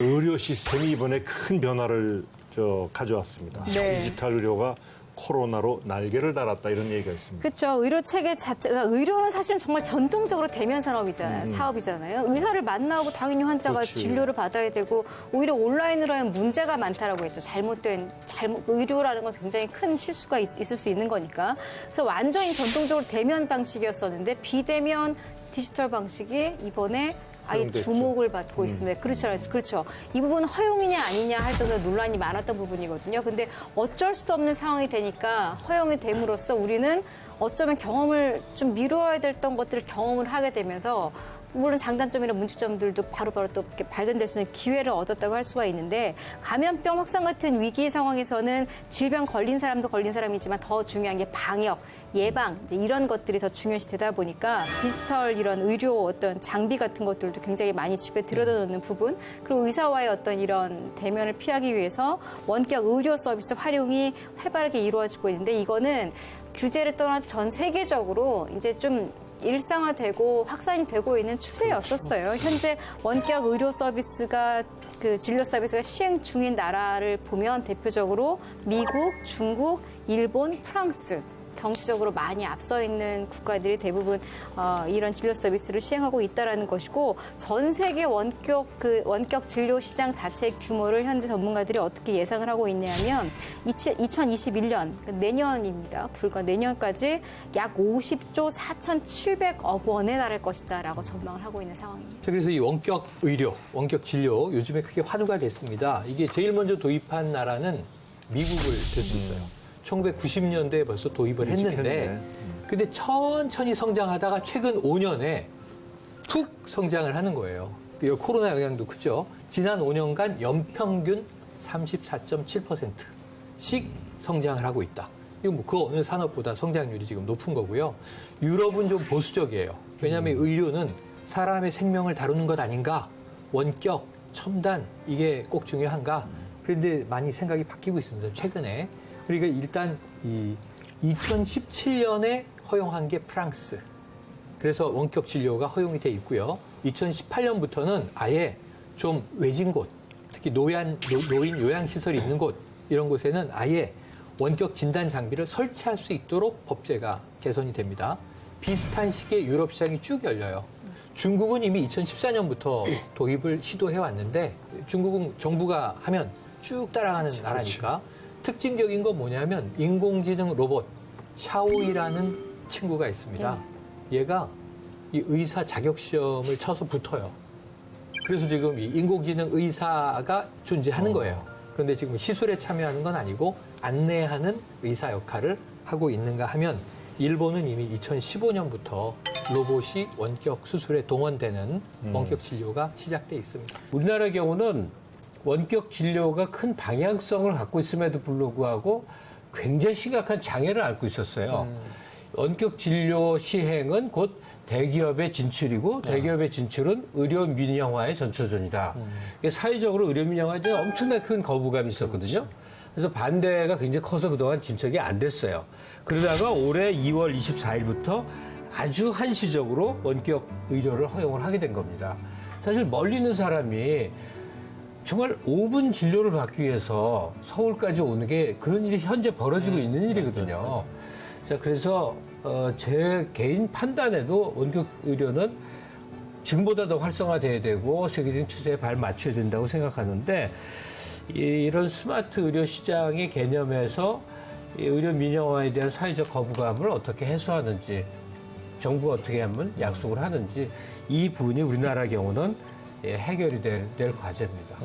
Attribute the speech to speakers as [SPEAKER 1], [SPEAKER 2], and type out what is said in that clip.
[SPEAKER 1] 의료 시스템이 이번에 큰 변화를 저 가져왔습니다.
[SPEAKER 2] 네.
[SPEAKER 1] 디지털 의료가 코로나로 날개를 달았다 이런 얘기가 있습니다.
[SPEAKER 2] 그렇죠. 의료 체계 자체가 의료는 사실은 정말 전통적으로 대면 산업이잖아요. 사업이잖아요. 의사를 만나고 당연히 환자가
[SPEAKER 1] 그렇지.
[SPEAKER 2] 진료를 받아야 되고 오히려 온라인으로 하면 문제가 많다라고 했죠. 잘못된 잘못 의료라는 건 굉장히 큰 실수가 있, 을수 있는 거니까. 그래서 완전히 전통적으로 대면 방식이었었는데 비대면 디지털 방식이 이번에 아예. 주목을 받고 있습니다. 그렇죠. 그렇죠. 이 부분은 허용이냐 아니냐 할 정도로 논란이 많았던 부분이거든요. 근데 어쩔 수 없는 상황이 되니까 허용이 됨으로써 우리는 어쩌면 경험을 좀 미루어야 됐던 것들을 경험을 하게 되면서 물론 장단점이나 문제점들도 바로바로 또 이렇게 발견될 수 있는 기회를 얻었다고 할 수가 있는데 감염병 확산 같은 위기 상황에서는 질병 걸린 사람도 걸린 사람이지만 더 중요한 게 방역, 예방 이제 이런 것들이 더 중요시 되다 보니까 디지털 이런 의료 어떤 장비 같은 것들도 굉장히 많이 집에 들여다 놓는 부분 그리고 의사와의 어떤 이런 대면을 피하기 위해서 원격 의료 서비스 활용이 활발하게 이루어지고 있는데 이거는 규제를 떠나서 전 세계적으로 이제 좀 일상화되고 확산이 되고 있는 추세였었어요. 현재 원격 의료 서비스가 그 진료 서비스가 시행 중인 나라를 보면 대표적으로 미국, 중국, 일본, 프랑스 경제적으로 많이 앞서 있는 국가들이 대부분 어, 이런 진료 서비스를 시행하고 있다라는 것이고 전 세계 원격 그 원격 진료 시장 자체 규모를 현재 전문가들이 어떻게 예상을 하고 있냐면 2021년 내년입니다. 불과 내년까지 약 50조 4,700억 원에 달할 것이다라고 전망을 하고 있는 상황입니다.
[SPEAKER 3] 자, 그래서 이 원격 의료, 원격 진료 요즘에 크게 화두가 됐습니다. 이게 제일 먼저 도입한 나라는 미국을 들 수 있어요. 1990년대에 벌써 도입을 했는데,
[SPEAKER 1] 일찍했네.
[SPEAKER 3] 근데 천천히 성장하다가 최근 5년에 푹 성장을 하는 거예요. 이 코로나 영향도 크죠. 지난 5년간 연평균 34.7%씩 성장을 하고 있다. 이거 뭐그 어느 산업보다 성장률이 지금 높은 거고요. 유럽은 좀 보수적이에요. 왜냐하면 의료는 사람의 생명을 다루는 것 아닌가? 원격, 첨단 이게 꼭 중요한가? 그런데 많이 생각이 바뀌고 있습니다. 최근에. 그러니까 일단 이 2017년에 허용한 게 프랑스. 그래서 원격 진료가 허용이 돼 있고요. 2018년부터는 아예 좀 외진 곳, 특히 노양, 노, 인 요양시설이 있는 곳, 이런 곳에는 아예 원격 진단 장비를 설치할 수 있도록 법제가 개선이 됩니다. 비슷한 시기에 유럽 시장이 쭉 열려요. 중국은 이미 2014년부터 도입을 시도해 왔는데 중국은 정부가 하면 쭉 따라가는 나라니까 특징적인 건 뭐냐면 인공지능 로봇 샤오이라는 친구가 있습니다. 얘가 이 의사 자격 시험을 쳐서 붙어요. 그래서 지금 이 인공지능 의사가 존재하는 거예요. 그런데 지금 시술에 참여하는 건 아니고 안내하는 의사 역할을 하고 있는가 하면 일본은 이미 2015년부터 로봇이 원격 수술에 동원되는 원격 진료가 시작돼 있습니다.
[SPEAKER 4] 우리나라 경우는 원격 진료가 큰 방향성을 갖고 있음에도 불구하고 굉장히 심각한 장애를 앓고 있었어요. 원격 진료 시행은 곧 대기업의 진출이고 대기업의 진출은 의료 민영화의 전초전이다. 이게 사회적으로 의료 민영화에 대한 엄청나게 큰 거부감이 있었거든요. 그래서 반대가 굉장히 커서 그동안 진척이 안 됐어요. 그러다가 올해 2월 24일부터 아주 한시적으로 원격 의료를 허용을 하게 된 겁니다. 사실 멀리 있는 사람이 정말 5분 진료를 받기 위해서 서울까지 오는 게 그런 일이 현재 벌어지고 있는 일이거든요. 자, 그래서 어, 제 개인 판단에도 원격 의료는 지금보다 더 활성화돼야 되고 세계적인 추세에 발 맞춰야 된다고 생각하는데 이- 이런 스마트 의료 시장의 개념에서 이 의료 민영화에 대한 사회적 거부감을 어떻게 해소하는지 정부가 어떻게 하면 약속을 하는지 이 부분이 우리나라 경우는 예, 해결이 될, 될 과제입니다.